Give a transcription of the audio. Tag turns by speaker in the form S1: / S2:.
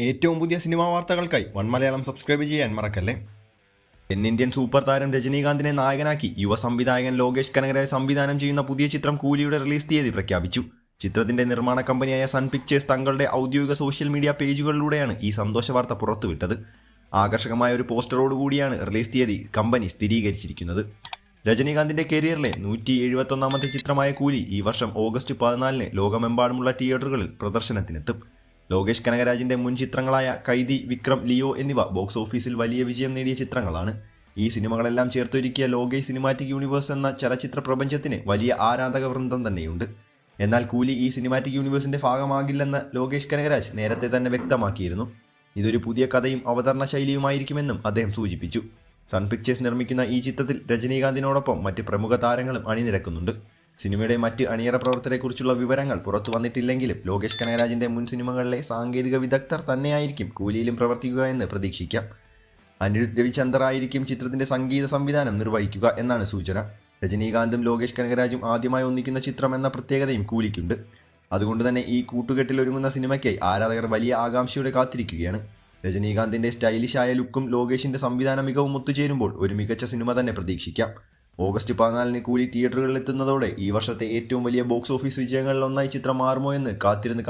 S1: ഏറ്റവും പുതിയ സിനിമാ വാർത്തകൾക്കായി വൺ മലയാളം സബ്സ്ക്രൈബ് ചെയ്യാൻ മറക്കല്ലേ? തെന്നിന്ത്യൻ സൂപ്പർ താരം രജനീകാന്തിനെ നായകനാക്കി യുവ സംവിധായകൻ ലോകേഷ് കനകരായ സംവിധാനം ചെയ്യുന്ന പുതിയ ചിത്രം കൂലിയുടെ റിലീസ് തീയതി പ്രഖ്യാപിച്ചു. ചിത്രത്തിന്റെ നിർമ്മാണ കമ്പനിയായ സൺ പിക്ചേഴ്സ് തങ്ങളുടെ ഔദ്യോഗിക സോഷ്യൽ മീഡിയ പേജുകളിലൂടെയാണ് ഈ സന്തോഷ വാർത്ത പുറത്തുവിട്ടത്. ആകർഷകമായ ഒരു പോസ്റ്ററോടുകൂടിയാണ് റിലീസ് തീയതി കമ്പനി സ്ഥിരീകരിച്ചിരിക്കുന്നത്. രജനീകാന്തിന്റെ കരിയറിലെ നൂറ്റി എഴുപത്തൊന്നാമത്തെ ചിത്രമായ കൂലി ഈ വർഷം ഓഗസ്റ്റ് പതിനാലിന് ലോകമെമ്പാടുമുള്ള തിയേറ്ററുകളിൽ പ്രദർശനത്തിനെത്തും. ലോകേഷ് കനകരാജിന്റെ മുൻ ചിത്രങ്ങളായ കൈതി വിക്രം ലിയോ എന്നിവ ബോക്സ് ഓഫീസിൽ വലിയ വിജയം നേടിയ ചിത്രങ്ങളാണ്. ഈ സിനിമകളെല്ലാം ചേർത്തൊരുക്കിയ ലോകേഷ് സിനിമാറ്റിക് യൂണിവേഴ്സ് എന്ന ചലച്ചിത്ര പ്രപഞ്ചത്തിന് വലിയ ആരാധക വൃന്ദം തന്നെയുണ്ട്. എന്നാൽ കൂലി ഈ സിനിമാറ്റിക് യൂണിവേഴ്സിന്റെ ഭാഗമാകില്ലെന്ന് ലോകേഷ് കനകരാജ് നേരത്തെ തന്നെ വ്യക്തമാക്കിയിരുന്നു. ഇതൊരു പുതിയ കഥയും അവതരണ ശൈലിയുമായിരിക്കുമെന്നും അദ്ദേഹം സൂചിപ്പിച്ചു. സൺ പിക്ചേഴ്സ് നിർമ്മിക്കുന്ന ഈ ചിത്രത്തിൽ രജനീകാന്തിനോടൊപ്പം മറ്റ് പ്രമുഖ താരങ്ങളും അണിനിരക്കുന്നുണ്ട്. സിനിമയുടെ മറ്റ് അണിയറ പ്രവർത്തനത്തെക്കുറിച്ചുള്ള വിവരങ്ങൾ പുറത്തു വന്നിട്ടില്ലെങ്കിലും ലോകേഷ് കനകരാജിന്റെ മുൻ സിനിമകളിലെ സാങ്കേതിക വിദഗ്ധർ തന്നെയായിരിക്കും കൂലിയിലും പ്രവർത്തിക്കുക എന്ന് പ്രതീക്ഷിക്കാം. അനിരുദ്ധ് രവിചന്ദർ ആയിരിക്കും ചിത്രത്തിന്റെ സംഗീത സംവിധാനം നിർവഹിക്കുക എന്നാണ് സൂചന. രജനീകാന്തും ലോകേഷ് കനകരാജും ആദ്യമായി ഒന്നിക്കുന്ന ചിത്രം എന്ന പ്രത്യേകതയും കൂലിക്കുണ്ട്. അതുകൊണ്ട് തന്നെ ഈ കൂട്ടുകെട്ടിൽ ഒരുങ്ങുന്ന സിനിമയ്ക്കായി ആരാധകർ വലിയ ആകാംക്ഷയോടെ കാത്തിരിക്കുകയാണ്. രജനീകാന്തിന്റെ സ്റ്റൈലിഷായ ലുക്കും ലോകേഷിന്റെ സംവിധാന മികവും ഒത്തുചേരുമ്പോൾ ഒരു മികച്ച സിനിമ തന്നെ പ്രതീക്ഷിക്കാം. ഓഗസ്റ്റ് പതിനാലിന് കൂലി തിയേറ്ററുകളിൽ എത്തുന്നതോടെ ഈ വർഷത്തെ ഏറ്റവും വലിയ ബോക്സ് ഓഫീസ് വിജയങ്ങളിൽ ഒന്നായി ചിത്രം മാറുമോ എന്ന് കാത്തിരുന്ന്